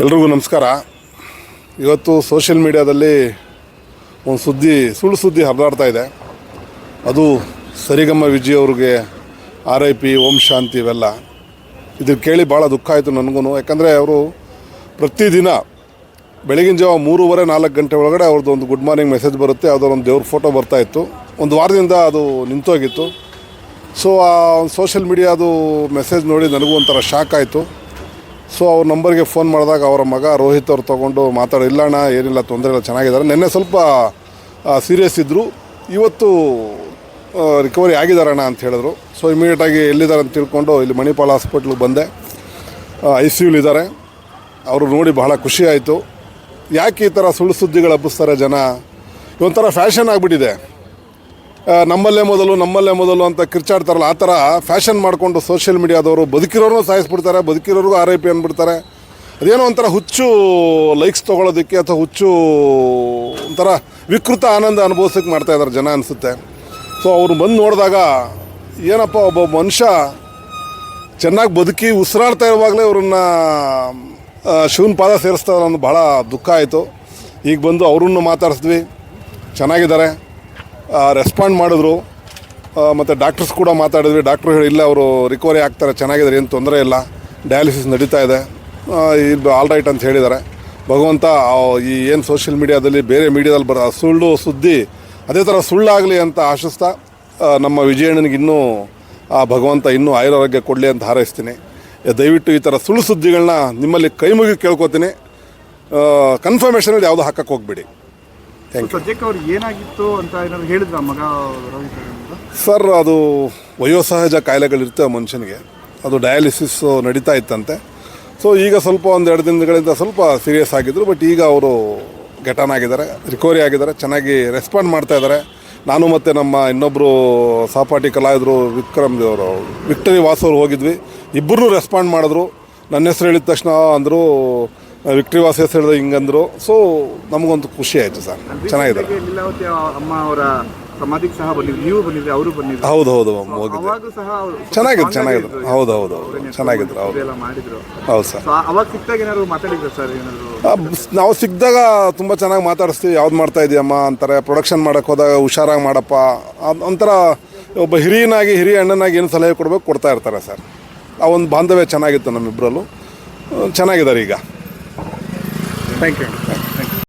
ಎಲ್ರಿಗೂ ನಮಸ್ಕಾರ. ಇವತ್ತು ಸೋಷಿಯಲ್ ಮೀಡಿಯಾದಲ್ಲಿ ಒಂದು ಸುದ್ದಿ, ಸುಳ್ಳು ಸುದ್ದಿ ಹರಿದಾಡ್ತಾ ಇದೆ. ಅದು ಸರಿಗಮ್ಮ ವಿಜಯ್ ಅವ್ರಿಗೆ ಆರ್ ಐ ಪಿ ಓಂ ಶಾಂತಿ ಇವೆಲ್ಲ. ಇದು ಕೇಳಿ ಭಾಳ ದುಃಖ ಆಯಿತು ನನಗೂ ಯಾಕಂದರೆ ಅವರು ಪ್ರತಿದಿನ ಬೆಳಗಿನ ಜಾವ ಮೂರುವರೆ ನಾಲ್ಕು ಗಂಟೆ ಒಳಗಡೆ ಅವ್ರದ್ದು ಒಂದು ಗುಡ್ ಮಾರ್ನಿಂಗ್ ಮೆಸೇಜ್ ಬರುತ್ತೆ ಒಂದು ದೇವ್ರ ಫೋಟೋ ಬರ್ತಾಯಿತ್ತು ಒಂದು ವಾರದಿಂದ ಅದು ನಿಂತೋಗಿತ್ತು. ಸೊ ಆ ಸೋಷಿಯಲ್ ಮೀಡಿಯಾದು ಮೆಸೇಜ್ ನೋಡಿ ನನಗೂ ಒಂಥರ ಶಾಕ್ ಆಯಿತು. ಸೊ ಅವ್ರ ನಂಬರ್ಗೆ ಫೋನ್ ಮಾಡಿದಾಗ ಅವರ ಮಗ ರೋಹಿತ್ ಅವ್ರು ತೊಗೊಂಡು ಮಾತಾಡೋ ಇಲ್ಲಣ್ಣ ಏನಿಲ್ಲ ತೊಂದರೆ ಇಲ್ಲ ಚೆನ್ನಾಗಿದ್ದಾರೆ. ನಿನ್ನೆ ಸ್ವಲ್ಪ ಸೀರಿಯಸ್ ಇದ್ದರು ಇವತ್ತು ರಿಕವರಿ ಆಗಿದ್ದಾರಣ್ಣ ಅಂತ ಹೇಳಿದ್ರು. ಸೊ ಇಮಿಡಿಯೇಟಾಗಿ ಎಲ್ಲಿದ್ದಾರೆ ಅಂತ ತಿಳ್ಕೊಂಡು ಇಲ್ಲಿ ಮಣಿಪಾಲ್ ಹಾಸ್ಪಿಟ್ಲಿಗೆ ಬಂದೆ. ಐ ಸಿ ಯುಲಿದ್ದಾರೆ ಅವರು ನೋಡಿ ಬಹಳ ಖುಷಿ ಆಯಿತು. ಯಾಕೆ ಈ ಥರ ಸುಳ್ಳು ಸುದ್ದಿಗಳು ಹಬ್ಬಿಸ್ತಾರೆ ಜನ? ಇದೊಂಥರ ಫ್ಯಾಷನ್ ಆಗಿಬಿಟ್ಟಿದೆ. ನಮ್ಮಲ್ಲೇ ಮೊದಲು ನಮ್ಮಲ್ಲೇ ಮೊದಲು ಅಂತ ಕಿರ್ಚಾಡ್ತಾರಲ್ಲ, ಆ ಥರ ಫ್ಯಾಷನ್ ಮಾಡಿಕೊಂಡು ಸೋಷಿಯಲ್ ಮೀಡಿಯಾದವರು ಬದುಕಿರೋರು ಸಾಯಿಸ್ಬಿಡ್ತಾರೆ, ಬದುಕಿರೋರ್ಗೂ ಆರ್ ಐ ಪಿ ಅಂದ್ಬಿಡ್ತಾರೆ. ಅದೇನೋ ಒಂಥರ ಹುಚ್ಚು ಲೈಕ್ಸ್ ತೊಗೊಳೋದಕ್ಕೆ ಅಥವಾ ಹುಚ್ಚು ಒಂಥರ ವಿಕೃತ ಆನಂದ ಅನುಭವಿಸೋಕ್ಕೆ ಮಾಡ್ತಾ ಇದ್ದಾರೆ ಜನ ಅನಿಸುತ್ತೆ. ಸೊ ಅವ್ರು ಬಂದು ನೋಡಿದಾಗ ಏನಪ್ಪ ಒಬ್ಬ ಮನುಷ್ಯ ಚೆನ್ನಾಗಿ ಬದುಕಿ ಉಸಿರಾಡ್ತಾ ಇರುವಾಗಲೇ ಅವ್ರನ್ನ ಶಿವನ ಪಾದ ಸೇರಿಸ್ತಾ ಅನ್ನೋದು ಭಾಳ ದುಃಖ ಆಯಿತು. ಈಗ ಬಂದು ಅವ್ರನ್ನು ಮಾತಾಡಿಸಿದ್ವಿ. ಚೆನ್ನಾಗಿದ್ದಾರೆ. ರೆಸ್ಪಾಂಡ್ ಮಾಡಿದ್ರು. ಮತ್ತು ಡಾಕ್ಟರ್ಸ್ ಕೂಡ ಮಾತಾಡಿದ್ವಿ. ಡಾಕ್ಟ್ರು ಹೇಳಿ, ಇಲ್ಲ, ಅವರು ರಿಕವರಿ ಆಗ್ತಾರೆ, ಚೆನ್ನಾಗಿದ್ದಾರೆ, ಏನು ತೊಂದರೆ ಇಲ್ಲ. ಡಯಾಲಿಸಿಸ್ ನಡೀತಾ ಇದೆ. ಇದು ಆಲ್ ರೈಟ್ ಅಂತ ಹೇಳಿದ್ದಾರೆ. ಭಗವಂತ ಈ ಏನು ಸೋಷಿಯಲ್ ಮೀಡಿಯಾದಲ್ಲಿ ಬೇರೆ ಮೀಡಿಯಾದಲ್ಲಿ ಬರೋ, ಸುಳ್ಳು ಸುದ್ದಿ, ಅದೇ ಥರ ಸುಳ್ಳಾಗಲಿ ಅಂತ ಆಶಿಸ್ತಾ ನಮ್ಮ ವಿಜಯಣ್ಣನಿಗೆ ಇನ್ನೂ, ಆ, ಭಗವಂತ ಇನ್ನೂ ಆಯುರಾರೋಗ್ಯ ಕೊಡಲಿ ಅಂತ ಹಾರೈಸ್ತೀನಿ. ದಯವಿಟ್ಟು ಈ ಥರ ಸುಳ್ಳು ಸುದ್ದಿಗಳನ್ನ ನಿಮ್ಮಲ್ಲಿ ಕೈ ಮುಗಿ ಕೇಳ್ಕೊತೀನಿ. ಕನ್ಫರ್ಮೇಷನಲ್ಲಿ ಯಾವುದು ಹಾಕಕ್ಕೆ ಹೋಗ್ಬೇಡಿ. ಸದ್ಯಕ್ಕೆ ಅವ್ರಿಗೆ ಏನಾಗಿತ್ತು ಅಂತ ಏನಾದ್ರು ಹೇಳಿದ್ರ ಮಗ ಸರ್ ಅದು ವಯೋಸಹಜ ಕಾಯಿಲೆಗಳಿರ್ತವೆ ಮನುಷ್ಯನಿಗೆ. ಅದು ಡಯಾಲಿಸಿಸ್ ನಡೀತಾ ಇತ್ತಂತೆ. ಸೊ ಈಗ ಸ್ವಲ್ಪ ಒಂದು ಎರಡು ದಿನಗಳಿಂದ ಸ್ವಲ್ಪ ಸೀರಿಯಸ್ ಆಗಿದ್ರು ಬಟ್ ಈಗ ಅವರು ಗೆಟನ್ ಆಗಿದ್ದಾರೆ ರಿಕವರಿ ಆಗಿದ್ದಾರೆ ಚೆನ್ನಾಗಿ ರೆಸ್ಪಾಂಡ್ ಮಾಡ್ತಾ ಇದ್ದಾರೆ. ನಾನು ಮತ್ತು ನಮ್ಮ ಇನ್ನೊಬ್ಬರು ಸಹಪಾಠಿ ಕಲಾವಿದರು ವಿಕ್ರಮ್ ಅವರು. ವಿಕ್ಟರಿ ವಾಸವ್ರು ಅವ್ರು ಹೋಗಿದ್ವಿ. ಇಬ್ಬರೂ ರೆಸ್ಪಾಂಡ್ ಮಾಡಿದ್ರು. ನನ್ನ ಹೆಸರು ಹೇಳಿದ ತಕ್ಷಣ ಅಂದರು ವಿಕ್ಟರಿ ವಾಸಿ ಹೆಸರು ಹಿಂಗಂದ್ರು. ಸೊ ನಮಗೊಂದು ಖುಷಿ ಆಯಿತು ಸರ್. ಚೆನ್ನಾಗಿದೆ ಲೀಲಾವತಿ ಅಮ್ಮ ಅವರ ಸಮಾಧಿಗೆ ಸಹ ಬಂದಿದ್ರು. ನೀವು ಬಂದಿದ್ರಿ ಅವರು ಬಂದಿದ್ರು. ಹೌದು ಹೌದು ಹೋಗಿದ್ದೆ. ಚೆನ್ನಾಗಿದೆ ಸಹ ಚೆನ್ನಾಗಿದ್ರು strong ಹೌದು ಹೌದು ಹೌದು. ಚೆನ್ನಾಗಿದ್ರು ಹೌದು. ಮಾಡಿದ್ರು. ಹೌದು ಸರ್. ಅವಾಗ ಏನಾದ್ರು ಮಾತಾಡಿದ್ರು ಸರ್ ಏನಾದ್ರು? ನಾವು ಸಿಕ್ಕಿದಾಗ ತುಂಬ ಚೆನ್ನಾಗಿ ಮಾತಾಡಿಸ್ತೀವಿ. ಯಾವ್ದು ಮಾಡ್ತಾ ಇದೆಯಮ್ಮ ಅಂತಾರೆ. ಪ್ರೊಡಕ್ಷನ್ ಮಾಡೋಕೆ ಹೋದಾಗ ಹುಷಾರಾಗಿ ಮಾಡಪ್ಪ. ಒಂಥರ ಒಬ್ಬ ಹಿರಿಯನಾಗಿ ಹಿರಿಯ ಅಣ್ಣನಾಗಿ ಏನು ಸಲಹೆ ಕೊಡಬೇಕು ಕೊಡ್ತಾ ಇರ್ತಾರೆ ಸರ್. ಆ ಒಂದು ಬಾಂಧವ್ಯ ಚೆನ್ನಾಗಿತ್ತು ನಮ್ಮಿಬ್ಬರಲ್ಲೂ ಚೆನ್ನಾಗಿದ್ದಾರೆ ಈಗ. Thank you.